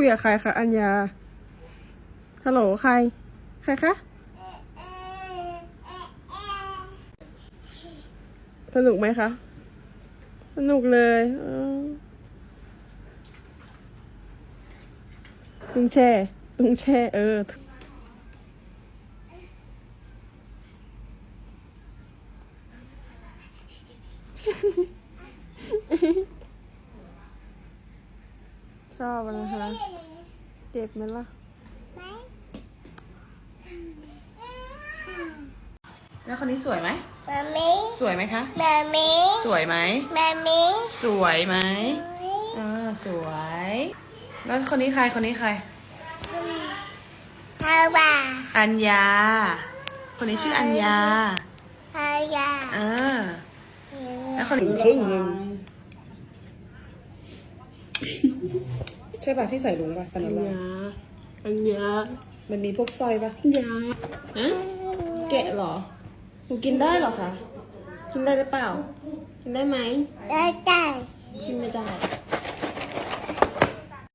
คุยกับใครคะอัญญา ฮัลโหลใคร ใครคะสนุกไหมคะ สนุกเลยตุงแช่ตุงแช่เออ ชอบอะนะคะเจ็บไหมล่ะแล้วคนนี้สวยไหมมามีสวยไหมคะ มามีสวยไหมมามีสวยไหมอ่าสวย แล้วคนนี้ใครคนนี้ใครฮาวาอัญญา คนนี้ชื่ออัญญาฮายาอ่าแล้วคนนี้ครึ่งหนึ่ง ใช่ป่ะที่ใส่ลุงป่ะฟันอัญอะไรญาอัญญามันมีพวกสร้อยป่ะอัญญาฮะแกะเหรอหนูกินได้เหรอคะกินได้หรือเปล่า กินได้ไหมได้ได้กินไม่ได้